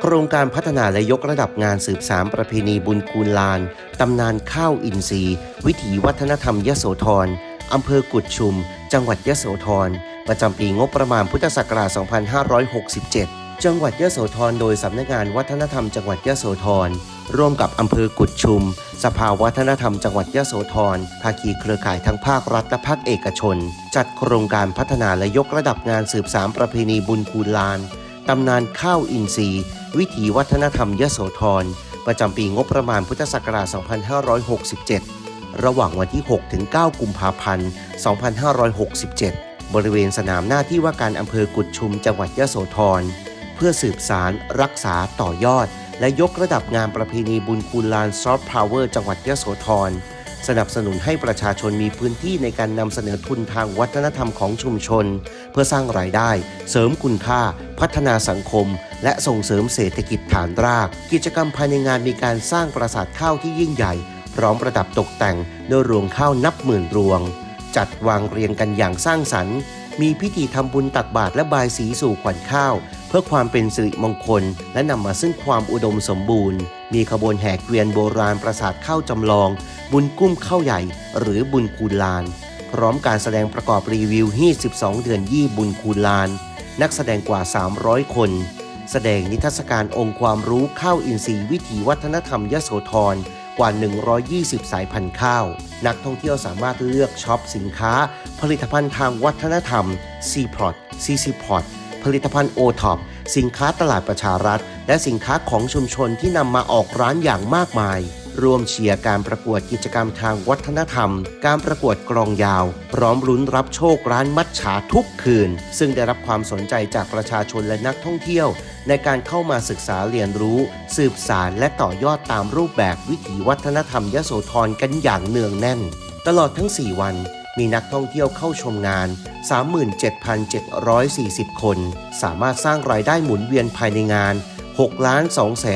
โครงการพัฒนาและยกระดับงานสืบสารประเพณีบุญคูนลาน ตำนานข้าวอินทรีย์ วิถีวัฒนธรรมยโสธรอำเภอกุดชุม จังหวัดยโสธร ประจำปีงบประมาณพุทธศักราช 2567 จังหวัดยโสธรโดยสำนักงานวัฒนธรรมจังหวัดยโสธร ร่วมกับอำเภอกุดชุม สภาวัฒนธรรมจังหวัดยโสธร ภาคีเครือข่ายทั้งภาครัฐและภาคเอกชน จัดโครงการพัฒนาและยกระดับงานสืบสารประเพณีบุญคูนลาน ตำนานข้าวอินทรีย์ วิถีวัฒนธรรมยโสธร ประจำปีงบประมาณพุทธศักราช 2567 ระหว่างวันที่ 6 ถึง 9 กุมภาพันธ์ 2567 บริเวณสนามหน้าที่ว่าการอำเภอกุดชุมจังหวัดยโสธร เพื่อสืบสารรักษาต่อยอด และยกระดับงานประเพณีบุญคูลานซอฟต์พาวเวอร์จังหวัดยโสธร สนับสนุนให้ประชาชนมีพื้นที่ในการนำเสนอทุนทางวัฒนธรรมของชุมชน เพื่อสร้างรายได้ เสริมคุณค่า พัฒนาสังคม และส่งเสริมเศรษฐกิจฐานราก กิจกรรมภายในงานมีการสร้างปราสาทข้าวที่ยิ่งใหญ่ พร้อมประดับตกแต่งด้วยรวงข้าวนับหมื่นรวง จัดวางเรียงกันอย่างสร้างสรรค์ มีพิธีทำบุญตักบาตรและบายสีสู่ขวัญข้าว เพื่อความเป็นสิริมงคล และนำมาซึ่งความอุดมสมบูรณ์ มีขบวนแห่เกวียนโบราณปราสาทข้าวจำลอง บุญกุ้มข้าวใหญ่ หรือบุญคูลาน พร้อมการแสดงประกอบรีวิวฮี่12 เดือนยี่บุญคูลาน นักแสดงกว่า 300 คน แสดงนิทรรศการองค์ความรู้ข้าวอินทรีย์วิถีวัฒนธรรมยโสธรกว่า 120 สายพันธุ์ข้าว นักท่องเที่ยวสามารถเลือกช็อปสินค้า ผลิตภัณฑ์ทางวัฒนธรรม c p r o t CC p o t ผลิตภัณฑ์ o t o p สินค้าตลาดประชารัฐ และสินค้าของชุมชนที่นำมาออกร้านอย่างมากมาย รวมเชียร์การประกวดกิจกรรมทางวัฒนธรรม การประกวดกลองยาว พร้อมลุ้นรับโชคร้านมัดฉาทุกคืน ซึ่งได้รับความสนใจจากประชาชนและนักท่องเที่ยว ในการเข้ามาศึกษาเรียนรู้ สืบสารและต่อยอดตามรูปแบบวิถีวัฒนธรรมยโสธรกันอย่างเนืองแน่น ตลอดทั้ง 4 วันมีนักท่องเที่ยวเข้าชมงาน 37,740 คน สามารถสร้างรายได้หมุนเวียนภายในงาน 6 2 5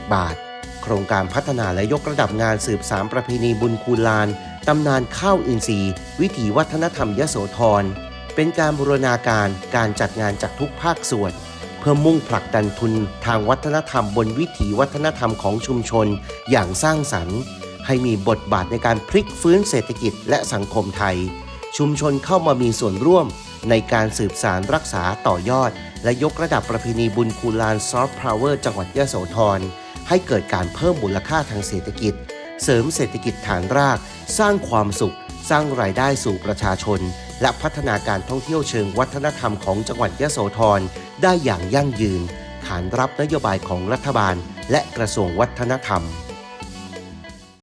750 บาท โครงการพัฒนาและยกระดับงานสืบสารประเพณีบุญคูลาน ตำนานข้าวอินทรีย์ วิถีวัฒนธรรมยโสธร เป็นการบูรณาการการจัดงานจากทุกภาคส่วน เพื่อมุ่งผลักดันทุนทางวัฒนธรรมบนวิถีวัฒนธรรมของชุมชน อย่างสร้างสรรค์ ให้มีบทบาทในการพลิกฟื้นเศรษฐกิจและสังคมไทย ชุมชนเข้ามามีส่วนร่วมในการสืบสารรักษาต่อยอด และยกระดับประเพณีบุญคูลานซอฟต์พาวเวอร์จังหวัดยโสธร ให้เกิดการเพิ่มมูลค่าทางเศรษฐกิจ เสริมเศรษฐกิจฐานราก สร้างความสุข สร้างรายได้สู่ประชาชน และพัฒนาการท่องเที่ยวเชิงวัฒนธรรมของจังหวัดยะโสธรได้อย่างยั่งยืน ขานรับนโยบายของรัฐบาล และกระทรวงวัฒนธรรม